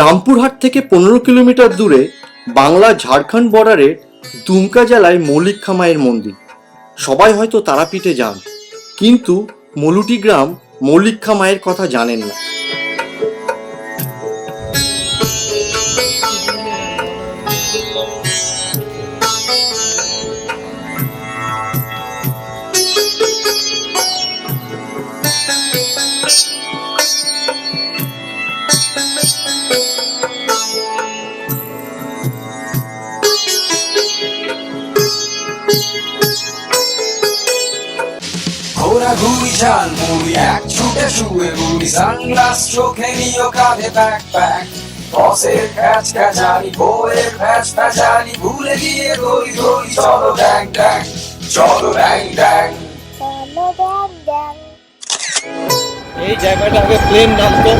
রামপুরহাট থেকে পনেরো কিলোমিটার দূরে বাংলা ঝাড়খণ্ড বর্ডারের দুমকা জেলায় মৌলিক মায়ের মন্দির। সবাই হয়তো তারাপীঠে যান, কিন্তু মলুটি গ্রাম মল্লিক মায়ের কথা জানেন না। ঘুরি মুড়ি এক ছুটে শুয়ে বুড়ি সানগ্লাস চোখে নিও কাঁধে ব্যাগ প্যাক বসের খ্যাচ খ্যাচানি বউয়ের ফ্যাচ ফ্যাচানি ভুলে গিয়ে দড়ি দড়ি চলো ড্যাং ড্যাং চলো ড্যাং ড্যাং এই জায়গাটা আগে প্লেন নামতো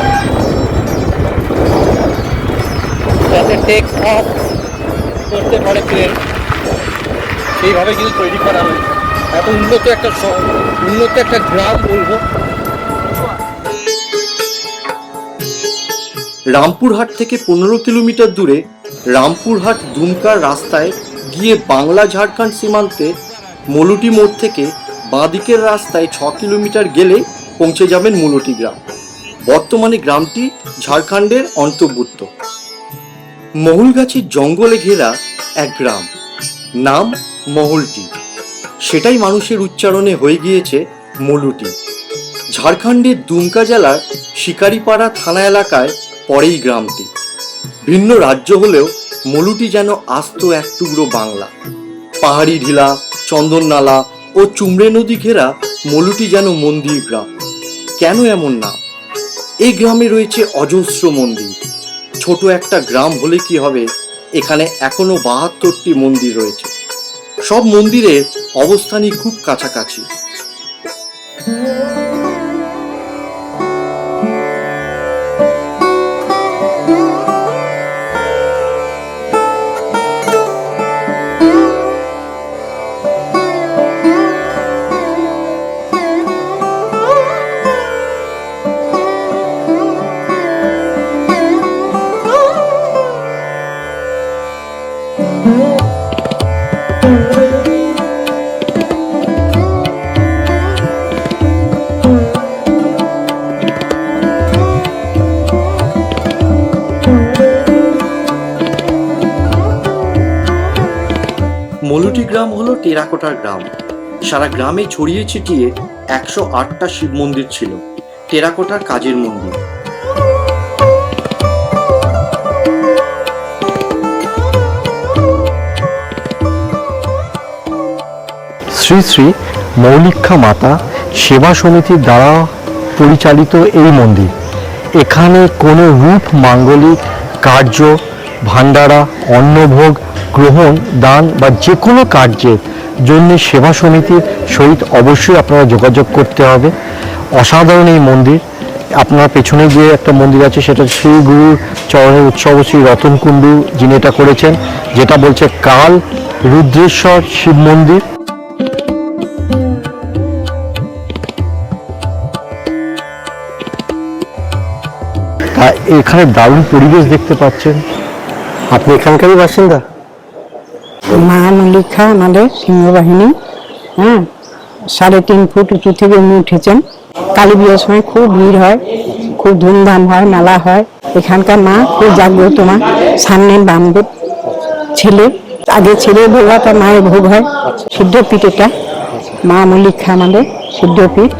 যাতে টেক অফ করতে পারে প্লেন সেইভাবে কিন্তু তৈরি করা হয়েছে। এত উন্নত একটা উন্নত একটা গ্রাম বলব। রামপুরহাট থেকে পনেরো কিলোমিটার দূরে রামপুরহাট দুমকার রাস্তায় গিয়ে বাংলা ঝাড়খণ্ড সীমান্তে মলুটি মোড় থেকে বাঁদিকের রাস্তায় ছ কিলোমিটার গেলে পৌঁছে যাবেন মুলুটি গ্রাম। বর্তমানে গ্রামটি ঝাড়খণ্ডের অন্তর্ভুক্ত। মহুলগাছির জঙ্গলে ঘেরা এক গ্রাম। নাম মহুলটি। সেটাই মানুষের উচ্চারণে হয়ে গিয়েছে মলুটি ঝাড়খণ্ডের দুমকা জেলার শিকারিপাড়া থানা এলাকায় পরেই গ্রামটি। ভিন্ন রাজ্য হলেও মলুটি যেন আস্ত এক টুকরো বাংলা। পাহাড়ি ঢিলা, চন্দননালা ও চুমড়ে নদী ঘেরা মলুটি যেন মন্দির গ্রাম। কেন এমন নাম এই গ্রামে রয়েছে অজস্র মন্দির। ছোট একটা গ্রাম হলে কি হবে? এখানে এখনও বাহাত্তরটি মন্দির রয়েছে। সব মন্দিরের অবস্থানই খুব কাছাকাছি। মলুটি গ্রাম হলো টেরাকোটার গ্রাম। সারা গ্রামে ছড়িয়ে ছিটিয়ে একশো আটটা শিব মন্দির ছিল। টেরাকোটার কাজের মন্দির। শ্রী শ্রী মৌলিক্ষা মাতা সেবা সমিতির দ্বারা পরিচালিত এই মন্দির। এখানে কোনো রূপ, মাঙ্গলিক, কার্য ভান্ডারা অন্নভোগ গ্রহণ, দান বা যে কোনো কার্যের জন্য সেবা সমিতির সহিত অবশ্যই আপনারা যোগাযোগ করতে হবে। অসাধারণ এই মন্দির। আপনার পেছনে যে একটা মন্দির আছে, সেটা শ্রী গুরুর চরণের উৎসব, শ্রী রতন কুণ্ডু যিনি এটা করেছেন, যেটা বলছে কাল রুদ্রেশ্বর শিব মন্দির। এখানে দারুণ পরিবেশ দেখতে পাচ্ছেন। আপনি এখানকারই বাসিন্দা? মা মল্লিকা আমাদের সিংহবাহিনী হ্যাঁ? সাড়ে তিন ফুট উঁচু থেকে উনি উঠেছেন। কালী বিয়ের সময় খুব ভিড় হয়, খুব ধুমধাম হয়, মেলা হয়। এখানকার মা খুব জাগ্রত মা, সামনে বামদেব ছেলে। আগে ছেলে ভোগাটা মায়ের ভোগ হয় সিদ্ধ পিঠেটা মা মল্লিকা আমাদের সিদ্ধ পিঠ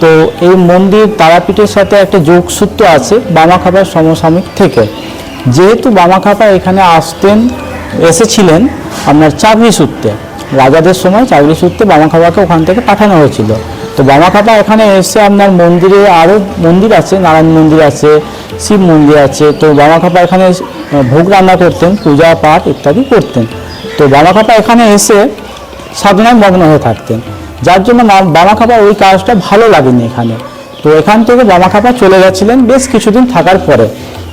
তো এই মন্দির তারাপীঠের সাথে একটা যোগসূত্র আছে বামাখাপার সমসাময়িক থেকে। যেহেতু বামাখাপা এখানে আসতেন, এসেছিলেন আপনার চাকরি সূত্রে। রাজাদের সময় চাকরি সূত্রে বামাখাপাকে ওখান থেকে পাঠানো হয়েছিল। তো বামাখাপা এখানে এসে আপনার মন্দিরে আরও মন্দির আছে, নারায়ণ মন্দির আছে, শিব মন্দির আছে। তো বামাখাপা এখানে ভোগ রান্না করতেন, পূজা পাঠ ইত্যাদি করতেন। তো বামাখাপা এখানে এসে সাধনায় মগ্ন হয়ে থাকতেন। যার জন্য বামাখাপা ওই কাজটা ভালো লাগেনি এখানে। তো এখান থেকে বামাখাপা চলে গেছিলেন বেশ কিছুদিন থাকার পরে।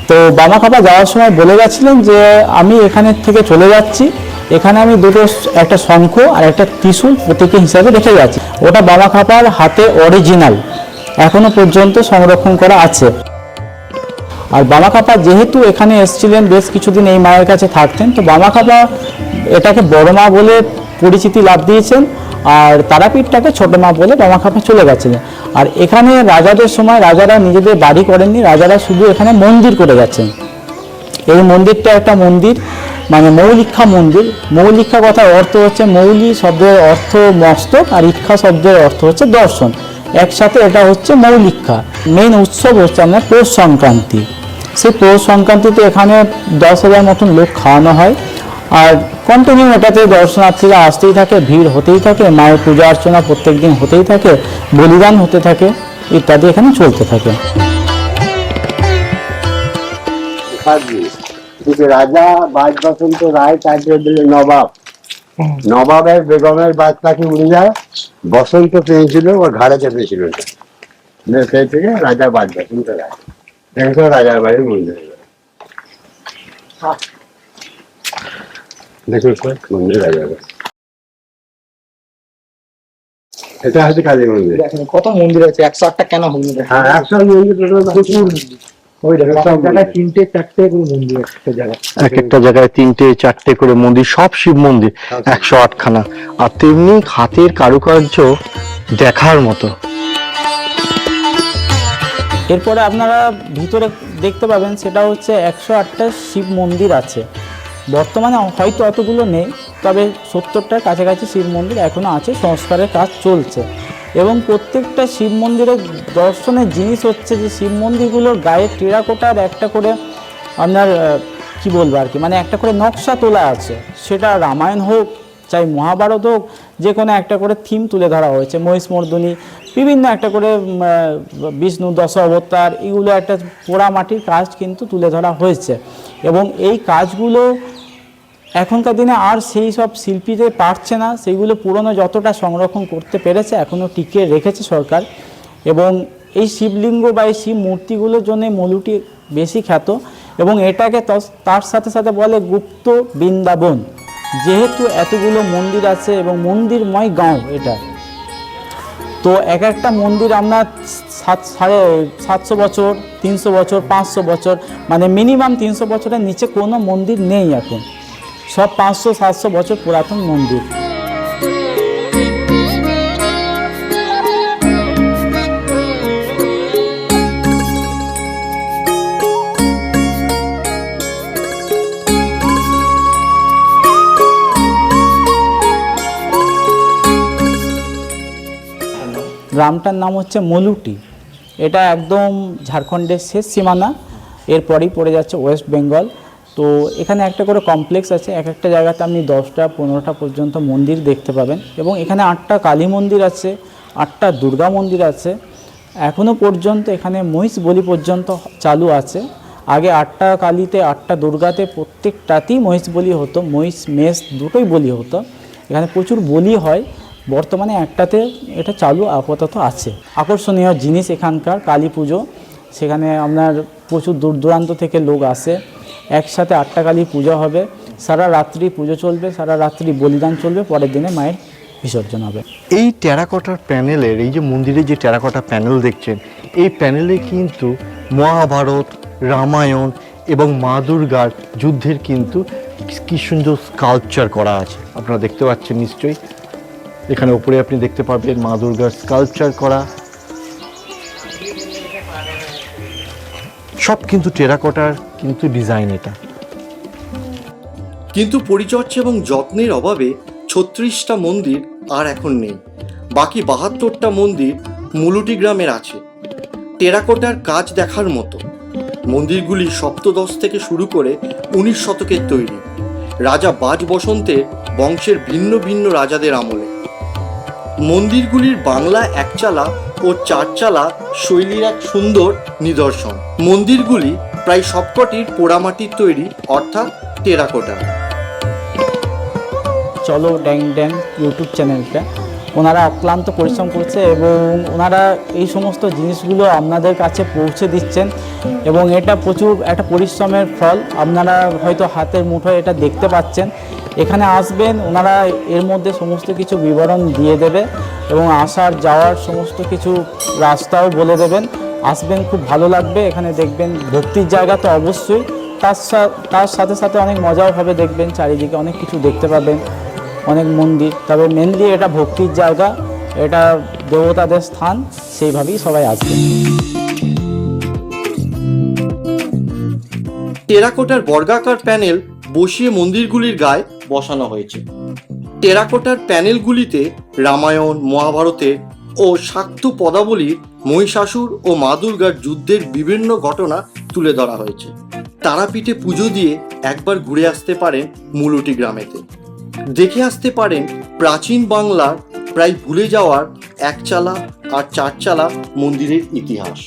তো বামাখাপা যাওয়ার সময় বলে গেছিলেন যে, আমি এখানে থেকে চলে যাচ্ছি। এখানে আমি দুটো একটা শঙ্খ আর একটা ত্রিশূল প্রতীকী হিসাবে রেখে যাচ্ছি। ওটা বামাখাপার হাতে অরিজিনাল এখনও পর্যন্ত সংরক্ষণ করা আছে। আর বামাখাপা যেহেতু এখানে এসেছিলেন, বেশ কিছুদিন এই মায়ের কাছে থাকতেন, তো বামাখাপা এটাকে বড় মা বলে পরিচিতি লাভ দিয়েছেন। আর তারাপীঠটাকে ছোট মা বলে বামাখাপা চলে গেছিলেন আর এখানে রাজাদের সময় রাজারা নিজেদের বাড়ি করেননি, রাজারা শুধু এখানে মন্দির করে গেছেন। এই মন্দিরটা একটা মন্দির মানে মৌলিক্ষা মন্দির। মৌলিক্ষা কথার অর্থ হচ্ছে মৌলি শব্দের অর্থ মস্তক আর ইক্ষা শব্দের অর্থ হচ্ছে দর্শন। একসাথে এটা হচ্ছে মৌলিক্ষা। মেন উৎসব হচ্ছে আপনার পৌষ সংক্রান্তি। সেই পৌষ সংক্রান্তিতে এখানে দশ হাজার মতন লোক খাওয়ানো হয়। আর কন্টিনিউ এটাতে দর্শনার্থীরা আসতেই থাকে, ভিড় হতেই থাকে, মায়ের পূজা অর্চনা প্রত্যেক দিন হতেই থাকে, বলিদান হতে থাকে, ইত্যাদি এখানে চলতে থাকে। রাজা বাজ বসন্ত রায় তাকে দিলে নবাব, নবাবের বেগমের পাখি উড়ে যায় বসন্ত পেয়েছিল, ওর ঘাড়ে চেপেছিল। সেই থেকে রাজা বাজ বসন্ত রায় রাজার বাড়ির মন্দির দেখুন স্যার মন্দির রাজার এটা হচ্ছে কালী মন্দির। কত মন্দির আছে একশো আটটা কেন মন্দির হ্যাঁ একশো মন্দির প্রচুর এক একটা জায়গায় তিনটে চারটে করে মন্দির সব শিব মন্দির একশো আটখানা। আর তেমনি হাতের কারুকার্য দেখার মতো। এরপরে আপনারা ভিতরে দেখতে পাবেন সেটা হচ্ছে একশো আটটা শিব মন্দির আছে। বর্তমানে হয়তো অতগুলো নেই, তবে সত্তরটার কাছাকাছি শিব মন্দির এখনও আছে, সংস্কারের কাজ চলছে। এবং প্রত্যেকটা শিব মন্দিরের দর্শনের জিনিস হচ্ছে যে, শিব মন্দিরগুলোর গায়ে টেরাকোটার একটা করে আপনার কি বলব আর কি মানে একটা করে নকশা তোলা আছে। সেটা রামায়ণ হোক, চাই মহাভারত হোক, যে কোনো একটা করে থিম তুলে ধরা হয়েছে, মহিষমর্দিনী, বিভিন্ন একটা করে বিষ্ণু দশ অবতার, এগুলো একটা পোড়ামাটির কাজ কিন্তু তুলে ধরা হয়েছে। এবং এই কাজগুলো এখনকার দিনে আর সেই সব শিল্পীদের পারছে না সেইগুলো পুরনো যতটা সংরক্ষণ করতে পেরেছে এখনও টিকিয়ে রেখেছে সরকার। এবং এই শিবলিঙ্গ বা এই শিব মূর্তিগুলোর জন্য মলুটি বেশি খ্যাত এবং এটাকে তার সাথে সাথে বলে গুপ্ত বৃন্দাবন। যেহেতু এতগুলো মন্দির আছে এবং মন্দিরময় গাঁও এটা। তো এক একটা মন্দির আপনার সাত, সাড়ে সাতশো বছর, তিনশো বছর, পাঁচশো বছর মানে মিনিমাম তিনশো বছরের নিচে কোনো মন্দির নেই এখন। সব পাঁচশো, সাতশো বছর পুরাতন মন্দির। গ্রামটার নাম হচ্ছে মলুটি। এটা একদম ঝাড়খণ্ডের শেষ সীমানা। এরপরেই পড়ে যাচ্ছে ওয়েস্ট বেঙ্গল। তো এখানে একটা করে কমপ্লেক্স আছে, এক একটা জায়গাতে আপনি দশটা, পনেরোটা পর্যন্ত মন্দির দেখতে পাবেন এবং এখানে আটটা কালী মন্দির আছে, আটটা দুর্গা মন্দির আছে। এখনও পর্যন্ত এখানে মহিষ বলি পর্যন্ত চালু আছে। আগে আটটা কালীতে, আটটা দুর্গাতে প্রত্যেকটাতেই মহিষ বলি হতো, মহিষ, মেষ দুটোই বলি হতো। এখানে প্রচুর বলি হয়, বর্তমানে একটাতে এটা চালু আপাতত আছে। আকর্ষণীয় জিনিস এখানকার কালী পুজো। সেখানে আপনার প্রচুর দূর দূরান্ত থেকে লোক আসে। একসাথে আটটা কালী পুজো হবে। সারা রাত্রি পুজো চলবে, সারা রাত্রি বলিদান চলবে, পরের দিনে মায়ের বিসর্জন হবে। এই টেরাকোটার প্যানেলের, এই যে মন্দিরে যে টেরাকোটা প্যানেল দেখছেন, এই প্যানেলে কিন্তু মহাভারত, রামায়ণ এবং মা দুর্গার যুদ্ধের কিন্তু কি সুন্দর স্কাল্পচার করা আছে। আপনারা দেখতে পাচ্ছেন নিশ্চয়ই। এখানে উপরে আপনি দেখতে পাবেন মা দুর্গার স্কাল্পচার করা। সব কিন্তু টেরাকোটার কিন্তু ডিজাইন এটা। কিন্তু পরিচর্যা এবং যত্নের অভাবে ছত্রিশটা মন্দির আর এখন নেই। বাকি বাহাত্তরটা মন্দির মুলুটি গ্রামের আছে। টেরাকোটার কাজ দেখার মতো। মন্দিরগুলি সপ্তদশ থেকে শুরু করে উনিশ শতকের তৈরি। রাজা বাজ বসন্তের বংশের ভিন্ন ভিন্ন রাজাদের আমলে। মন্দিরগুলির বাংলা একচালা ও চারচালা শৈলীর এক সুন্দর নিদর্শন। মন্দিরগুলি প্রায় সবকটির পোড়ামাটির তৈরি, অর্থাৎ টেরাকোটা। চলো ড্যাং ড্যাং ইউটিউব চ্যানেলটা। ওনারা অক্লান্ত পরিশ্রম করছে এবং ওনারা এই সমস্ত জিনিসগুলো আপনাদের কাছে পৌঁছে দিচ্ছেন এবং এটা প্রচুর একটা পরিশ্রমের ফল। আপনারা হয়তো হাতের মুঠোয় এটা দেখতে পাচ্ছেন। এখানে আসবেন, ওনারা এর মধ্যে সমস্ত কিছু বিবরণ দিয়ে দেবে এবং আসার, যাওয়ার সমস্ত কিছু রাস্তাও বলে দেবেন। আসবেন, খুব ভালো লাগবে। এখানে দেখবেন ভক্তির জায়গা তো অবশ্যই। তার তার সাথে সাথে অনেক মজাও হবে দেখবেন, চারিদিকে অনেক কিছু দেখতে পাবেন, অনেক মন্দির। তবে মেনলি এটা ভক্তির জায়গা, এটা দেবতাদের স্থান, সেইভাবেই সবাই আসবে। টেরাকোটার বর্গাকার প্যানেল বসিয়ে মন্দিরগুলির গায়ে বসানো হয়েছে। টেরাকোটার প্যানেলগুলিতে রামায়ণ মহাভারতের ও শাক্ত পদাবলীর মহিষাসুর ও মা দুর্গার যুদ্ধের বিভিন্ন ঘটনা তুলে ধরা হয়েছে। তারাপীঠে পুজো দিয়ে একবার ঘুরে আসতে পারেন মুলুটি গ্রামেতে। দেখে আসতে পারেন প্রাচীন বাংলার প্রায় ভুলে যাওয়ার একচালা আর চারচালা মন্দিরের ইতিহাস।